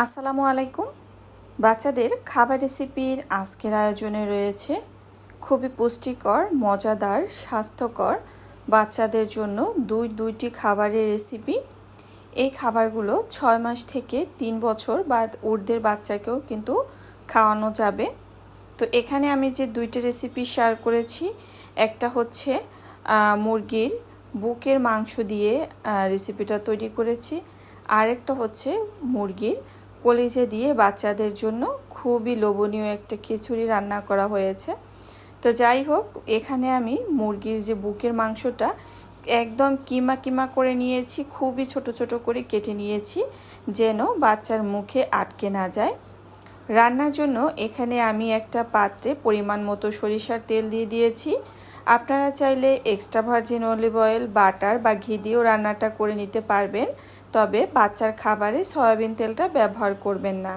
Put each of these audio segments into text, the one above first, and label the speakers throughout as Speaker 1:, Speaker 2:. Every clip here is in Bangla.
Speaker 1: আসসালামু আলাইকুম। বাচ্চাদের খাবার রেসিপির আজকের আয়োজনে রয়েছে খুবই পুষ্টিকর, মজাদার, স্বাস্থ্যকর বাচ্চাদের জন্য দুই দুইটি খাবারের রেসিপি। এই খাবারগুলো ছয় মাস থেকে তিন বছর বা ঊর্ধ্বের বাচ্চাকেও কিন্তু খাওয়ানো যাবে। তো এখানে আমি যে দুইটি রেসিপি শেয়ার করেছি, একটা হচ্ছে মুরগির বুকের মাংস দিয়ে রেসিপিটা তৈরি করেছি। আরেকটা হচ্ছে মুরগির কলিজে দিয়ে বাচ্চাদের জন্য খুবই লোভনীয় একটা খিচুড়ি রান্না করা হয়েছে। তো যাই হোক, এখানে আমি মুরগির যে বুকের মাংসটা একদম কিমা কিমা করে নিয়েছি, খুবই ছোট ছোট করে কেটে নিয়েছি যেন বাচ্চার মুখে আটকে না যায়। রান্নার জন্য এখানে আমি একটা পাত্রে পরিমাণ মতো সরিষার তেল দিয়ে দিয়েছি। আপনারা চাইলে extra virgin olive oil butter বা ঘি দিয়েও রান্নাটা করে নিতে পারবেন। তবে বাচ্চার খাবারে সয়াবিন তেলটা ব্যবহার করবেন না।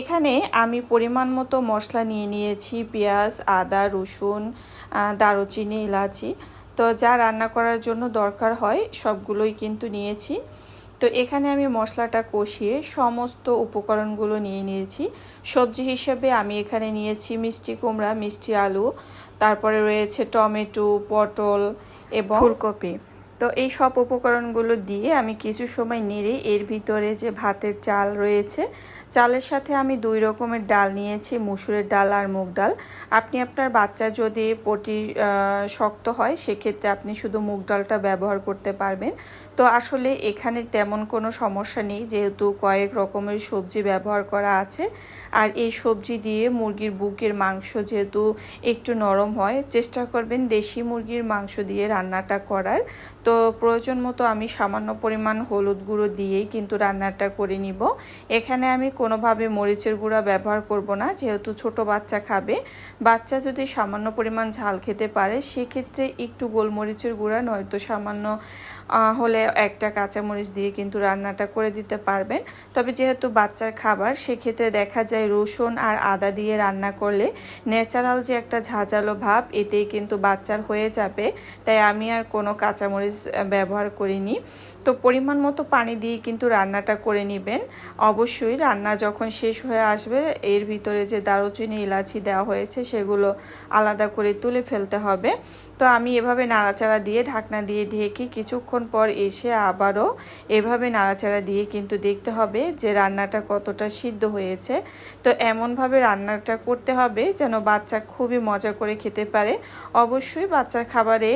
Speaker 1: এখানে আমি পরিমাণ মতো মশলা নিয়ে নিয়েছি, পেঁয়াজ, আদা, রসুন দারুচিনি এলাচি তো যা রান্না করার জন্য দরকার হয় সবগুলোই কিন্তু নিয়েছি। তো এখানে আমি মশলাটা কষিয়ে সমস্ত উপকরণগুলো নিয়ে নিয়েছি। সবজি হিসেবে আমি এখানে নিয়েছি মিষ্টি কুমড়া, মিষ্টি আলু, তারপরে রয়েছে টমেটো, পটল এবং ফুলকপি। তো এই সব উপকরণগুলো দিয়ে আমি কিছু সময় নেড়ে এর ভিতরে যে ভাতের চাল রয়েছে, চালের সাথে আমি দুই রকমের ডাল নিয়েছি, মুসুরের ডাল আর মুগ ডাল। আপনি আপনার বাচ্চার যদি পটি শক্ত হয়, সেক্ষেত্রে আপনি শুধু মুগ ডালটা ব্যবহার করতে পারবেন। তো আসলে এখানে তেমন কোনো সমস্যা নেই, যেহেতু কয়েক রকমের সবজি ব্যবহার করা আছে। আর এই সবজি দিয়ে মুরগির বুকের মাংস যেহেতু একটু নরম হয়, চেষ্টা করবেন দেশি মুরগির মাংস দিয়ে রান্নাটা করার। তো প্রয়োজন মতো আমি সামান্য পরিমাণ হলুদ গুঁড়ো দিয়েই কিন্তু রান্নাটা করে নিব। এখানে আমি কোনোভাবে মরিচের গুঁড়া ব্যবহার করব না, যেহেতু ছোট বাচ্চা খাবে। বাচ্চা যদি সামান্য পরিমাণ ঝাল খেতে পারে, সেক্ষেত্রে একটু গোলমরিচের গুঁড়া, নয়তো সামান্য হলে একটা কাঁচামরিচ দিয়ে কিন্তু রান্নাটা করে দিতে পারবেন। তবে যেহেতু বাচ্চার খাবার, সেক্ষেত্রে দেখা যায় রসুন আর আদা দিয়ে রান্না করলে ন্যাচারাল যে একটা ঝাঁঝালো ভাব, এতেই কিন্তু বাচ্চার হয়ে যাবে। তাই আমি আর কোনো কাঁচামরিচ ব্যবহার করিনি। তো পরিমাণ মতো পানি দিয়ে কিন্তু রান্নাটা করে নেবেন। অবশ্যই রান্না যখন শেষ হয়ে আসবে, এর ভিতরে যে দারুচিনি ইলাচি দেওয়া হয়েছে, সেগুলো আলাদা করে তুলে ফেলতে হবে। তো আমি এভাবে নাড়াচাড়া দিয়ে ঢাকনা দিয়ে ঢেকে কিছুক্ষণ পর এসে আবারও এভাবে নাড়াচাড়া দিয়ে কিন্তু দেখতে হবে যে রান্নাটা কতটা সিদ্ধ হয়েছে। তো এমনভাবে রান্নাটা করতে হবে যেন বাচ্চা খুবই মজা করে খেতে পারে। অবশ্যই বাচ্চার খাবারে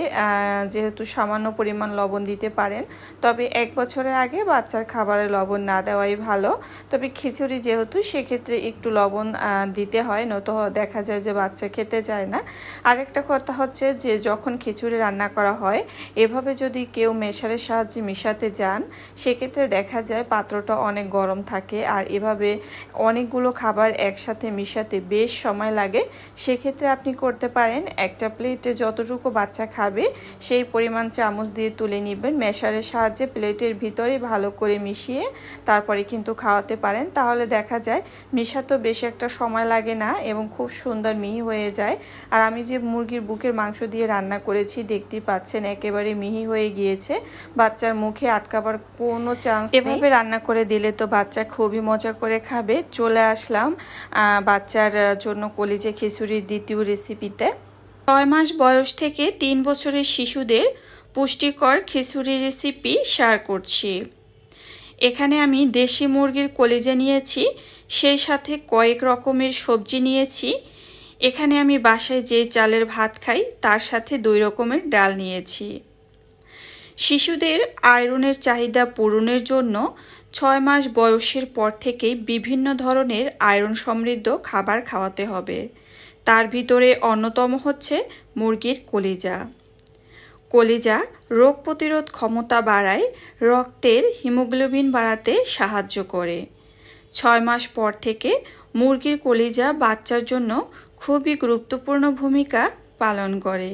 Speaker 1: যেহেতু সামান্য পরিমাণ লবণ দিতে পারেন, তবে এক বছরের আগে বাচ্চার খাবারে লবণ না দেওয়াই ভালো। তবে খিচুড়ি যেহেতু, সেক্ষেত্রে একটু লবণ দিতে হয়, নয়তো দেখা যায় যে বাচ্চা খেতে চায় না। আরেকটা কথা হচ্ছে যে, যখন খিচুড়ি রান্না করা হয়, এভাবে যদি কেউ মেশারের সাহায্যে মিশাতে যান, সেক্ষেত্রে দেখা যায় পাত্রটা অনেক গরম থাকে আর এভাবে অনেকগুলো খাবার একসাথে মিশাতে বেশ সময় লাগে। সেক্ষেত্রে আপনি করতে পারেন, একটা প্লেটে যতটুকু বাচ্চা খাবে, সেই পরিমাণ চামচ দিয়ে তুলে নেবেন। মেশারের সাহায্যে প্লেটের ভিতরে ভালো করে মিশিয়ে তারপরে কিন্তু খাওয়াতে পারেন। তাহলে দেখা যায় মিশাতেও বেশি একটা সময় লাগে না এবং খুব সুন্দর মিহি হয়ে যায়। আর আমি যে মুরগির বুকের মাংস দিয়ে রান্না করেছি দেখতেই পাচ্ছেন একেবারে মিহি হয়ে গিয়েছে। বাচ্চার মুখে আটকাবার কোনো চান্স এভাবে রান্না করে দিলে তো বাচ্চা খুবই মজা করে খাবে। চলে আসলাম বাচ্চার জন্য কলিজে খিচুড়ির দ্বিতীয় রেসিপিতে ছয় মাস বয়স থেকে তিন বছরের শিশুদের পুষ্টিকর খিচুড়ি রেসিপি শেয়ার করছি। এখানে আমি দেশি মুরগির কলিজা নিয়েছি, সেই সাথে কয়েক রকমের সবজি নিয়েছি। এখানে আমি বাসায় যে চালের ভাত খাই, তার সাথে দুই রকমের ডাল নিয়েছি। শিশুদের আয়রনের চাহিদা পূরণের জন্য ছয় মাস বয়সের পর থেকেই বিভিন্ন ধরনের আয়রন সমৃদ্ধ খাবার খাওয়াতে হবে। তার ভিতরে অন্যতম হচ্ছে মুরগির কলিজা। কলিজা রোগ প্রতিরোধ ক্ষমতা বাড়ায়, রক্তের হিমোগ্লোবিন বাড়াতে সাহায্য করে। ছয় মাস পর থেকে মুরগির কলিজা বাচ্চার জন্য খুবই গুরুত্বপূর্ণ ভূমিকা পালন করে।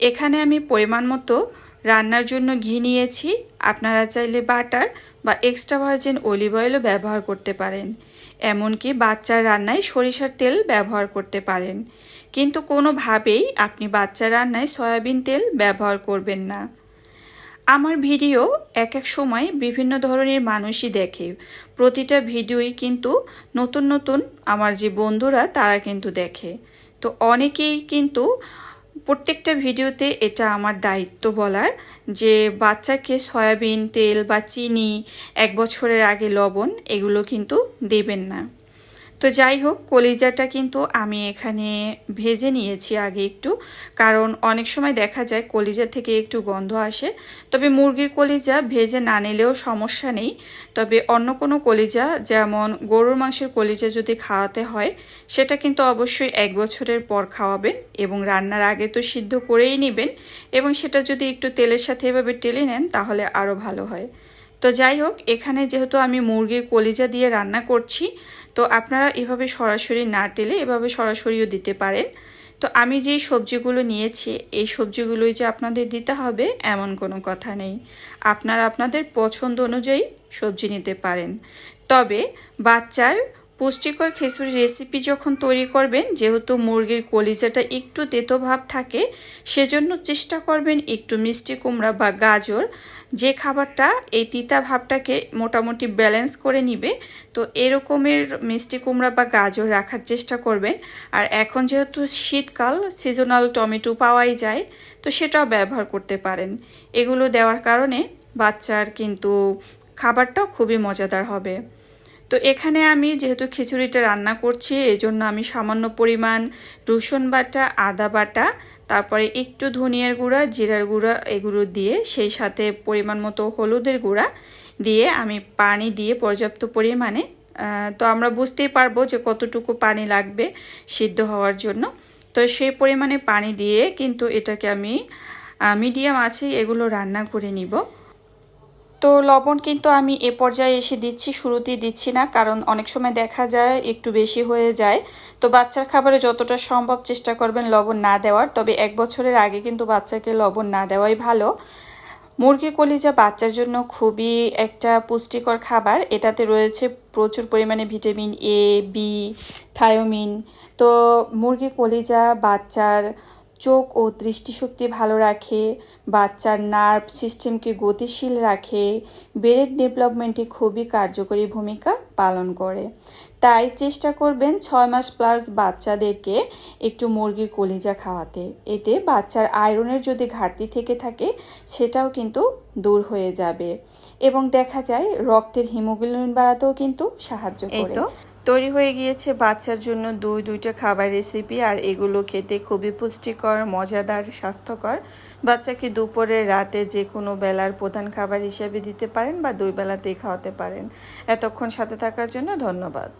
Speaker 1: এখানে আমি পরিমাণ মতো রান্নার জন্য ঘি নিয়েছি। আপনারা চাইলে বাটার বা এক্সট্রা ভার্জিন অলিভ অয়েলও ব্যবহার করতে পারেন। এমনকি বাচ্চার রান্নায় সরিষার তেল ব্যবহার করতে পারেন। কিন্তু কোনোভাবেই আপনি বাচ্চা রান্নায় সয়াবিন তেল ব্যবহার করবেন না। আমার ভিডিও এক এক সময় বিভিন্ন ধরনের মানুষই দেখে। প্রতিটা ভিডিওই কিন্তু নতুন নতুন আমার যে বন্ধুরা, তারা কিন্তু দেখে। তো অনেকেই কিন্তু প্রত্যেকটা ভিডিওতে এটা আমার দায়িত্ব বলার যে বাচ্চাকে সয়াবিন তেল বা চিনি, এক বছরের আগে লবণ, এগুলো কিন্তু দেবেন না। তো যাই হোক, কলিজাটা কিন্তু আমি এখানে ভেজে নিয়েছি আগে একটু। কারণ অনেক সময় দেখা যায় কলিজা থেকে একটু গন্ধ আসে। তবে মুরগির কলিজা ভেজে না নিলেও সমস্যা নেই। তবে অন্য কোনো কলিজা, যেমন গরুর মাংসের কলিজা যদি খাওয়াতে হয়, সেটা কিন্তু অবশ্যই এক বছরের পর খাওয়াবেন এবং রান্নার আগে তো সিদ্ধ করেই নেবেন এবং সেটা যদি একটু তেলের সাথে এভাবে টেলে নেন, তাহলে আরও ভালো হয়। তো যাই হোক, এখানে যেহেতু আমি মুরগির কলিজা দিয়ে রান্না করছি, তো আপনারা এভাবে সরাসরি না টেলে এভাবে সরাসরিও দিতে পারেন। তো আমি যে সবজিগুলো নিয়েছি, এই সবজিগুলোই যে আপনাদের দিতে হবে এমন কোনো কথা নেই। আপনারা আপনাদের পছন্দ অনুযায়ী সবজি নিতে পারেন। তবে বাচ্চার পুষ্টিকর খিচুড়ি রেসিপি যখন তৈরি করবেন, যেহেতু মুরগির কলিজাটা একটু তেতো ভাব থাকে, সেজন্য চেষ্টা করবেন একটু মিষ্টি কুমড়া বা গাজর। যে খাবারটা, এই তিতা ভাবটাকে মোটামুটি ব্যালেন্স করে নিবে। তো এরকমের মিষ্টি কুমড়া বা গাজর রাখার চেষ্টা করবেন। আর এখন যেহেতু শীতকাল সিজনাল টমেটো পাওয়াই যায়, তো সেটাও ব্যবহার করতে পারেন। এগুলো দেওয়ার কারণে বাচ্চার কিন্তু খাবারটাও খুবই মজাদার হবে। তো এখানে আমি যেহেতু খিচুড়িটা রান্না করছি এই জন্য আমি সামান্য পরিমাণ রসুন বাটা, আদা বাটা, তারপরে একটু ধনিয়ার গুঁড়া, জিরার গুঁড়া এগুলো দিয়ে সেই সাথে পরিমাণ মতো হলুদের গুঁড়া দিয়ে আমি পানি দিয়ে পর্যাপ্ত পরিমাণে তো আমরা বুঝতেই পারব যে কতটুকু পানি লাগবে সিদ্ধ হওয়ার জন্য। তো সেই পরিমাণে পানি দিয়ে কিন্তু এটাকে আমি মিডিয়াম আছে এগুলো রান্না করে নিব। তো লবণ কিন্তু আমি এ পর্যায়ে এসে দিচ্ছি, শুরুতেই দিচ্ছি না, কারণ অনেক সময় দেখা যায় একটু বেশি হয়ে যায়। তো বাচ্চার খাবারে যতটা সম্ভব চেষ্টা করবেন লবণ না দেওয়ার, তবে এক বছরের আগে কিন্তু বাচ্চাকে লবণ না দেওয়াই ভালো। মুরগির কলিজা বাচ্চার জন্য খুবই একটা পুষ্টিকর খাবার। এটাতে রয়েছে প্রচুর পরিমাণে ভিটামিন এ বি থায়োমিন। তো মুরগির কলিজা বাচ্চার চোখ ও দৃষ্টিশক্তি ভালো রাখে, বাচ্চার নার্ভ সিস্টেমকে গতিশীল রাখে, ব্রেন ডেভেলপমেন্টে খুবই কার্যকরী ভূমিকা পালন করে। তাই চেষ্টা করবেন ছয় মাস প্লাস বাচ্চাদেরকে একটু মুরগির কলিজা খাওয়াতে। এতে বাচ্চার আয়রনের যদি ঘাটতি থেকে থাকে, সেটাও কিন্তু দূর হয়ে যাবে। এবং দেখা যায়, রক্তের হিমোগ্লোবিন বাড়াতেও কিন্তু সাহায্য করে। তৈরি হয়ে গিয়েছে বাচ্চার জন্য দুই, দুইটা খাবার রেসিপি আর এগুলো খেতে খুবই পুষ্টিকর, মজাদার, স্বাস্থ্যকর। বাচ্চাকে দুপুরে, রাতে যে কোনো বেলার প্রধান খাবার হিসেবে দিতে পারেন বা দুই বেলাতেই খাওয়াতে পারেন। এতক্ষণ সাথে থাকার জন্য ধন্যবাদ।